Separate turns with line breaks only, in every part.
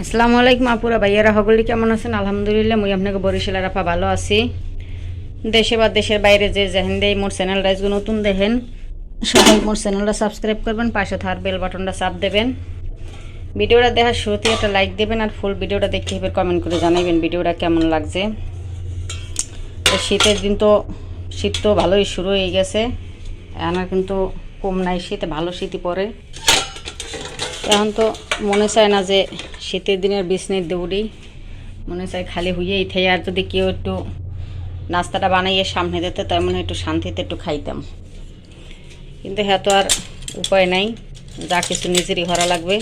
আসসালামু আলাইকুম আপুরা, ভাইয়ারা, সকলে কেমন আছেন? আলহামদুলিল্লাহ, মুই আপনাকে বরিশালের আপা ভালো আছি। দেশে বা দেশের বাইরে যে যেহেন দেয় মোর চ্যানেল রাইজগো নতুন দেখেন, সবাই মোর চ্যানেলটা সাবস্ক্রাইব করবেন, পাশে থার বেল বাটনটা চাপ দেবেন। ভিডিওটা দেখার শুরুতে একটা লাইক দেবেন আর ফুল ভিডিওটা দেখতে হবে কমেন্ট করে জানাবেন ভিডিওটা কেমন লাগছে। শীতের দিন তো, শীত তো ভালোই শুরু হয়ে গেছে আমার কিন্তু কম নাই শীতে, ভালো শীতই পড়ে। এখন তো মনে চায় না যে শীতের দিনের বিছনের দৌড়ি। মনে চায় খালি হইয়ে ইথে আর যদি কেউ একটু নাস্তাটা বানাইয়ে সামনে দিতে তাই মনে একটু শান্তিতে একটু খাইতাম। কিন্তু হ্যাঁ তো আর উপায় নাই। যা কিছু নিজেরই ভরা লাগবে।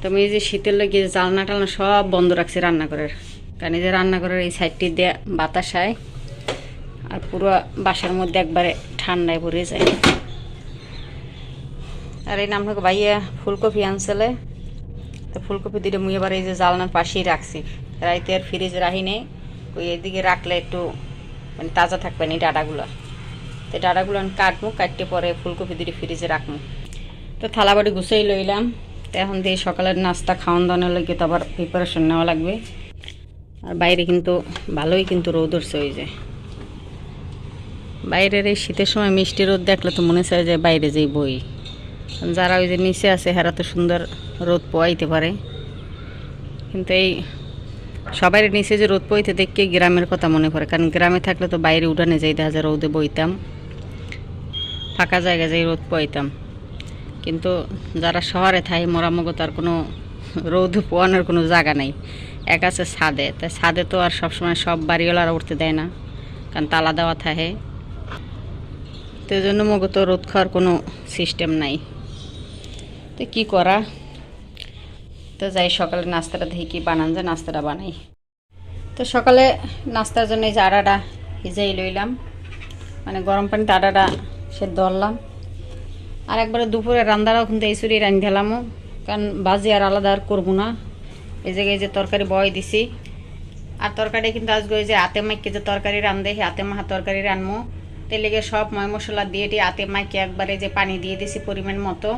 তো আমি এই যে শীতের লেগে জালনা টালনা সব বন্ধ রাখছি রান্নাঘরের। কারণ এই যে রান্নাঘরের এই সাইডটি দিয়ে বাতাস হয় আর পুরো বাসার মধ্যে একবারে ঠান্ডায় ভরে যায়। আর এই নাম হোক ভাইয়া ফুলকপি আনছিলে তো ফুলকপি দিলে মুই এবার এই যে জালনার পাশেই রাখছি। রাইতে আর ফ্রিজ রাখি নেই। ওই এদিকে রাখলে একটু মানে তাজা থাকবে না এই ডাটাগুলো। তো ডাটাগুলো আমি কাটবো, কাটতে পরে ফুলকপি দিয়ে ফ্রিজে রাখব। তো থালা বাড়ি গুছাই লইলাম। তো এখন দিয়ে সকালের নাস্তা, খাওয়ান দাওয়ানোর লাগে তো আবার প্রিপারেশন নেওয়া লাগবে। আর বাইরে কিন্তু ভালোই কিন্তু রোদ উঠছে ওই যে। বাইরের এই শীতের সময় মিষ্টি রোদ দেখলে তো মনে চায় যে বাইরে যেই বই। যারা ওই যে নিচে আছে, হেরা তো সুন্দর রোদ পোয়াইতে পারে। কিন্তু এই সবাই নিচে যে রোদ পোয়াইতে দেখে গ্রামের কথা মনে পড়ে কারণ গ্রামে থাকলে তো বাইরে উঠানে যাই দেখা যায় রোদে বইতাম। ফাঁকা জায়গায় যাই রোদ পোয়াইতাম। কিন্তু যারা শহরে থাকে মরামগো তার কোনো রোদ পোয়ানোর কোনো জায়গা নাই। এক আছে ছাদে। তাই ছাদে তো আর সবসময় সব বাড়িওয়ালারা উঠতে দেয় না। কারণ তালা দেওয়া থাকে। তো জন্য মগো তো রোদ খাওয়ার কোনো সিস্টেম নাই। তো কি করা? তো যাই, সকালে নাস্তাটা দেখি কি বানান যায়, নাস্তাটা বানাই। তো সকালে নাস্তার জন্য এই যে আটাটা ভিজাই লইলাম। মানে গরম পানিতে আটাটা সে ধরলাম আর একবারে দুপুরে রান্দারাও কিন্তু এই চুরি রান্ধি দিলামও কারণ বাজি আর আলাদা আর করব না। এই জায়গায় যে তরকারি বয় দিছি। আর তরকারি কিন্তু আজকে ওই যে আতে মাইকে যে তরকারি রান্ধে আতে মাহা তরকারি রানবো তেলেগে সব ময় মশলা দিয়ে দিয়ে আতে মাইকে একবারে যে পানি দিয়ে দিছি পরিমাণ মতো।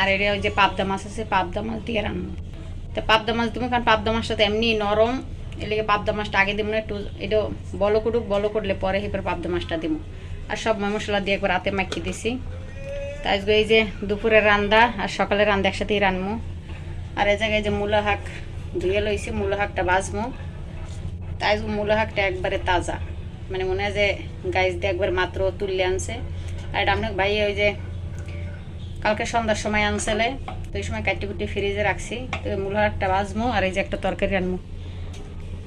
আর এটা ওই যে পাবদা মাছ আছে, পাবদা মাছ দিয়ে রান্না। তো পাবদা মাছ দেবো, কারণ পাবদা মাছটা তো এমনি নরম। এর লেগে পাবদা মাছটা আগে দিব না, একটু এটা বলো করুক বলো করলে পরে এবার পাবদা মাছটা দিব। আর সব মশলা দিয়ে একবার রাতে মাখিয়ে দিছি। তাই আজকে এই যে দুপুরের রান্দা, আর সকালের রান্দা একসাথেই রানবো আর এই জায়গায় যে মূলা শাক ধুয়ে লইছি, মূলা শাকটা বাজবো তাই আজকে মূলা শাকটা একবারে তাজা। মানে মনে হয় যে গাছ দিয়ে একবার মাত্র তুললে আনছে। আর এটা আপনার ভাই ওই যে কালকে সন্ধ্যার সময় আনছেলে, তো ওই সময় কাটি কুটি ফ্রিজে রাখছি, তো মূলা একটা বাজমো আর এই যে একটা তরকারি আনব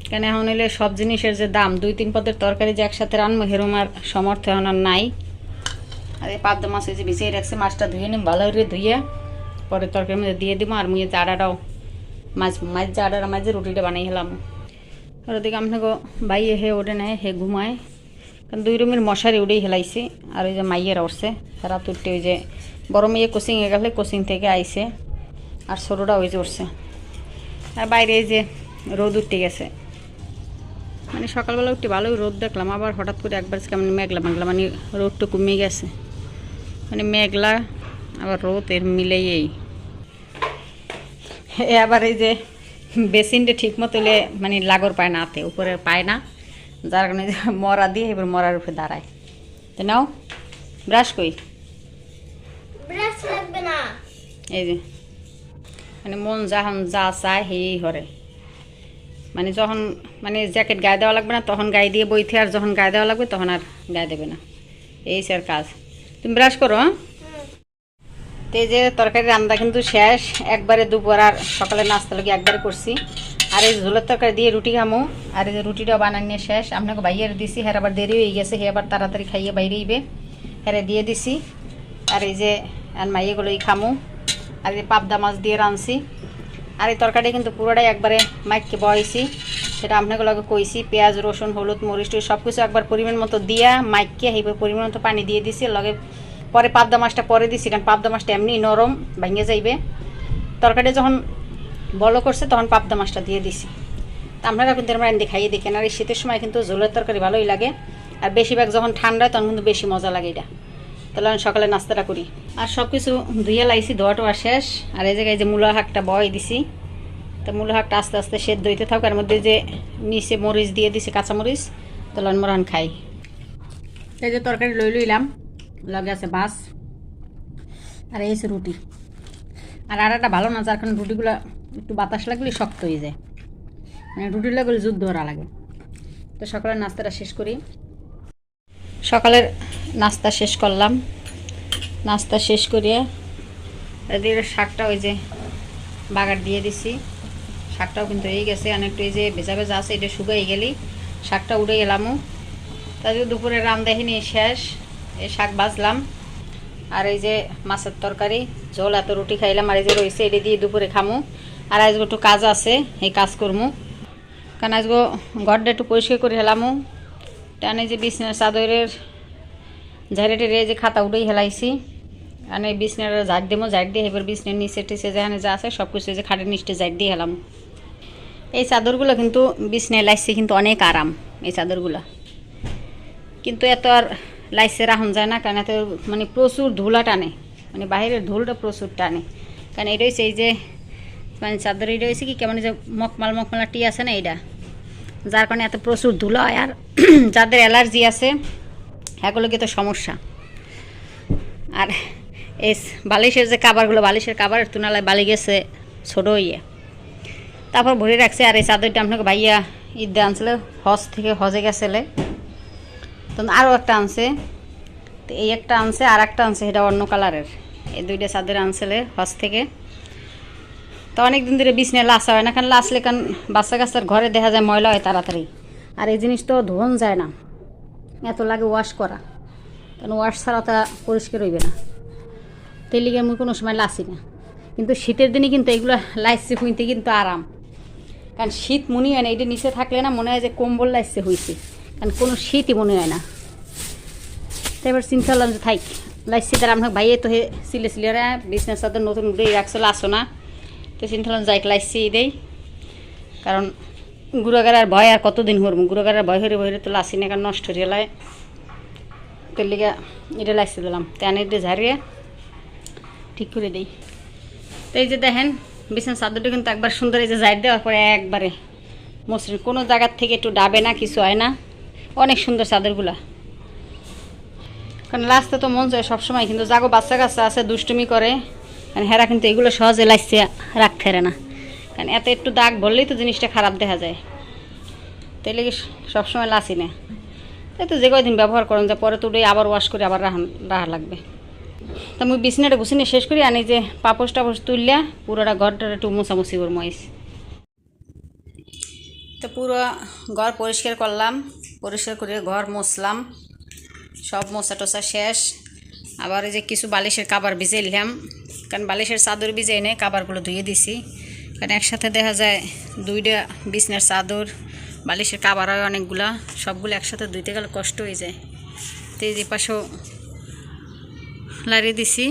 কেন এখন হইলে সব জিনিসের যে দাম, দুই তিন পদের তরকারি যে একসাথে রানবো হেরম আর সমর্থ এখন আর নাই। আর এই পাবদা মাছ এই যে ভিজিয়ে রাখছি, মাছটা ধুয়ে নিম, ভালো করে ধুয়ে পরে তরকারির মধ্যে দিয়ে দিব আর মুয়ে জাডাটাও। মাছ মাছ জাডার মাঝে রুটিটা বানিয়ে হেলাম আর ওদিকে আপনাকে বাইয়ে হে ওঠে নেয় হে ঘুমায়। কারণ দুই রুমের মশারি উড়েই হেলাইছি, আর ওই যে মাইয়েরা উঠছে রাত উঠতে ওই যে বড় মেয়ে কোচিংয়ে গেলে কোচিং থেকে আইসে আর ছোটোটা ওই উঠছে। আর বাইরে যে রোদ উঠতে গেছে। মানে সকালবেলা উঠতে ভালোই রোদ দেখলাম, আবার হঠাৎ করে একবার কেমন মেঘলা মেঘলা মানে রোদটা কমে গেছে। মানে মেঘলা, আবার রোদ এর মিলেই এই আবার এই যে বেসিনটা ঠিক মতো মানে লাগর পায় না হাতে, উপরে পায় না। যার কারণে মরা দিয়ে এবার মরার উপরে দাঁড়ায়। তো নাও, ব্রাশ কই
ব্রাশ লাগবে না
এই যে মানে মন যখন যা চায় সেই হরে মানে যখন মানে জ্যাকেট গায়ে দেওয়া লাগবে না, তখন গায়ে দিয়ে বইতে আর যখন গায়ে দেওয়া লাগবে তখন আর গায়ে দেবে না। এই স্যার কাজ। তুমি ব্রাশ করো হ্যাঁ? তো এই যে তরকারি রান্না কিন্তু শেষ। একবারে দুপুর আর সকালে নাস্তা লাগে একবারে করছি। আর এই ঝোলের তরকারি দিয়ে রুটি খামো। আর এই যে রুটিটা বানানিয়ে শেষ। আপনাকে বাইরে দিছি হ্যাঁ আবার দেরি হয়ে গেছে, হে আবার তাড়াতাড়ি খাইয়ে বাইরে ইবে হ্যাঁ দিয়ে দিছি। আর এই যে, আর মাইয়েগুলোই খামো। আর এই পাবদা মাছ দিয়ে রাঁধছি। আর এই তরকারি কিন্তু পুরোটাই একবারে মাইককে বয়েছি। সেটা আপনাগুলোকে কইছি, পেঁয়াজ, রসুন, হলুদ, মরিচ, টরিচ সব কিছু একবার পরিমাণ মতো দিয়া মাইককে এইবার পরিমাণ মতো পানি দিয়ে দিছি। লগে পরে পাবদা মাছটা পরে দিছি, কারণ পাবদা মাছটা এমনি নরম, ভেঙে যাইবে। তরকারি যখন বলো করছে, তখন পাবদা মাছটা দিয়ে দিছি। তা আপনারা কিন্তু আমরা এনে খাইয়ে দেখেন। আর এই শীতের সময় কিন্তু ঝোলের তরকারি ভালোই লাগে। আর বেশিরভাগ যখন ঠান্ডা তখন কিন্তু বেশি মজা লাগে এটা। তাহলে আমি সকালে নাস্তাটা করি। আর সব কিছু ধুয়ে লাইছি ধোয়া টোয়া শেষ। আর এই জায়গায় যে মূলা শাকটা বয় দিছি, তো মূল শাকটা আস্তে আস্তে সেদ্ধ হইতে থাক এর মধ্যে যে নিচে মরিচ দিয়ে দিছে কাঁচা মরিচ তো লন মরান খাই। এই যে তরকারি লই লইলাম, লগে আছে বাস আর এই রুটি। আর আটাটা ভালো না, যার কারণে রুটিগুলো একটু বাতাস লাগলে শক্ত হয়ে যায়। মানে রুটি লাগলে যুদ্ধ ধরা লাগে। তো সকালের নাস্তাটা শেষ করি। সকালের নাস্তা শেষ করলাম। নাস্তা শেষ করিয়ে এদিকে শাকটা ওই যে বাগার দিয়ে দিছি। শাকটাও কিন্তু হয়ে গেছে। অনেকটা এই যে ভেজা ভেজা আছে, এটা শুকাই গেলি। শাকটা উড়ে গেলামও তাদের দুপুরে রাম দেখিনি শেষ। এই শাক ভাজলাম। আর এই যে মাছের তরকারি জল এত রুটি খাইলাম। আর এই যে রয়েছে এটা দিয়ে দুপুরে খামু। আর আজকে একটু কাজ আছে, এই কাজ করমু। কারণ আজকে ঘরটা একটু পরিষ্কার করে হেলামু। টানে যে বিছনার চাদরের ঝাড়ে টেরে যে খাতা উঠেই হেলাইছি। আর এই বিছনার ঝাড় দেবো ঝাড় দিয়ে এবার বিছনার নিচে টিচে যেখানে যা আছে সব কিছু যে খাটের নিচে ঝাড় দিয়ে হেলাম। এই চাদরগুলো কিন্তু বিছনায় লাইছে কিন্তু অনেক আরাম, এই চাদরগুলো। কিন্তু এত আর লাইসে রাখুন যায় না, কারণ এত মানে প্রচুর ধুলা টানে। মানে বাইরের ধুলটা প্রচুর টানে। কারণ এটা হচ্ছে এই যে মানে চাদর এটা হয়েছে কি কেমন যে মকমাল মকমালা টি আছে না এইটা যার কারণে এত প্রচুর ধুলা হয়। আর যাদের অ্যালার্জি আছে এগুলোকে তো সমস্যা। আর এই বালিশের যে কাবারগুলো, বালিশের কাবারের তুনালায় বালি গেছে ছোটো ইয়ে তারপর ভরে রাখছে, আর এই চাদরটা আপনাকে ভাইয়া ঈদে আনছিল, হজ থেকে হজে গেছিলে। তো আরও একটা আনছে, তো এই একটা আনছে, আর একটা আনছে, সেটা অন্য কালারের। এই দুইটা চাদর আনছিলে হজ থেকে। তো অনেক দিন ধরে বিছনে লাসা হয় না, কারণ লাসলে কারণ বাচ্চা কাচ্চার ঘরে দেখা যায় ময়লা হয় তাড়াতাড়ি। আর এই জিনিস তো ধোন যায় না। এত লাগে ওয়াশ করা। কারণ ওয়াশ ছাড়া তা পরিষ্কার হইবে না। তেলিগে আমি কোনো সময় লাসি না। কিন্তু শীতের দিনে কিন্তু এগুলো লাইসে খুঁইতে কিন্তু আরাম। কারণ শীত মনে হয় না এটা নিচে থাকলে না মনে হয় যে কম্বল লাইসে হয়েছে কারণ কোনো শীতই মনে হয় না। তো এবার চিন্তা করলাম যে থাইক, লাইসি তার আমার ভাইয়ে তো হে সিলে সিলে রে বিজনেস সাথে নতুন উঠেই রাখছিল আসো না। তো চিন্তা করলাম যাইক লাইসি দেই। কারণ গুড়াগাড়ার ভয় আর কতদিন হরবো গুড়াগাড়ার ভয় হরে ভয় তো লাসি না নষ্ট হয়ে গেলায় তোর লিগে এটা লাইসি দিলাম। তো আনি দিয়ে ঝাড়িয়ে। ঠিক করে দিই। তো এই যে দেখেন, বিছানা চাদরটা কিন্তু একবার সুন্দর এই যে জাইড দেওয়ার পরে একবারে মসৃণ। কোনো জায়গার থেকে একটু ডাবে না, কিছু হয় না। অনেক সুন্দর চাদরগুলা। কারণ লাস্টে তো মন চায় সবসময়, কিন্তু জাগো বাচ্চা কাচ্চা আছে, দুষ্টুমি করে। হেরা কিন্তু এগুলো সহজে লাইসে রাখতে না। কারণ এত একটু দাগ বললেই তো জিনিসটা খারাপ দেখা যায়। তাই লেগে সবসময় লাসি না। তাই তো যে কয়দিন ব্যবহার করেন, যে পরে তো ওটাই আবার ওয়াশ করে আবার রাহা রাহা লাগবে। তা আমি বিছনাটা গুছিয়ে শেষ করি আনি যে পাপোশ টাপোশ তুললে পুরোটা ঘরটা একটু মোছামুছি করব মহিষ তো পুরো ঘর পরিষ্কার করলাম, পরিষ্কার করে ঘর মুছলাম। সব মোছা টোছা শেষ। আবার এই যে কিছু বালিশের কাবার ভিজে নিলাম। কারণ বালিশের চাদর ভিজে নেই কাবারগুলো ধুয়ে দিছি। কারণ একসাথে দেখা যায় দুইটা বিছনার চাদর, বালিশের কাবার হয় অনেকগুলা, সবগুলো একসাথে ধুইতে গেলে কষ্ট হয়ে যায়। তো এই যে পাশেও লাড়িয়ে দিছি,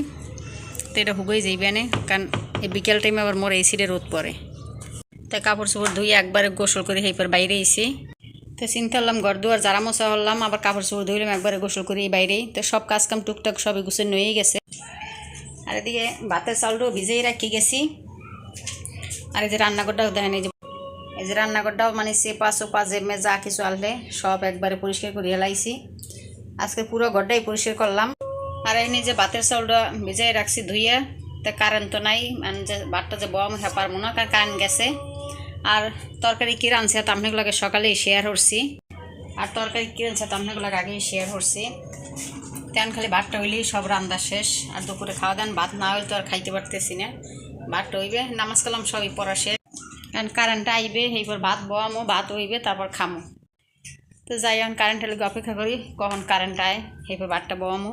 তো এটা হুগোই যাইবে না কারণ এই বিকেল টাইমে আবার মোর এসিডে রোদ পড়ে। তাই কাপড় চোপড় ধুয়ে একবারে গোসল করে সেইপর বাইরে এসি তো চিন্তা করলাম, ঘর দুয়ার জারা মোছা হলাম আবার কাপড় চোপড় ধুইলাম একবারে গোসল করে এই বাইরেই। তো সব কাজ কাম টুকটাক সবই গুছে নয়েই গেছে। আর এদিকে ভাতের চাউলটাও ভিজেই রাখি গেছি। আর এই যে রান্নাঘরটাও দেখেন, এই যে এই যে রান্নাঘরটাও মানে চেপা চোপা জেমে যা কিছু আনলে সব একবারে পরিষ্কার করে হেলাইছি আজকে পুরো ঘরটাই পরিষ্কার করলাম। আর এই নিয়ে যে ভাতের চাউলটা ভিজাই রাখছি ধুইয়া। তা কারেন্ট তো নাই মানে যে ভাতটা যে বম হ্যাঁ পারব না, কারণ কারেন্ট গেছে। আর তরকারি কি রাঁধছে তো আপনাগুলোকে সকালেই শেয়ার করছি। আর তরকারি কি রাঁধছে তো আপনাগুলোকে আগেই শেয়ার করছি। তেন খালি ভাতটা হইলেই সব রান্না শেষ, আর দুপুরে খাওয়া দান ভাত না হইলে তো আর খাইতে পারতেছি না। ভাতটা হইবে নামাজ কালাম সবই পড়া শেষ। কারণ কারেন্ট আইবে এইবার ভাত বয়ামো, ভাত হইবে, তারপর খামো। তো যাই এখন কারেন্টের লোক অপেক্ষা করি, কখন কারেন্ট আয় এইবার ভাতটা বয়ামো।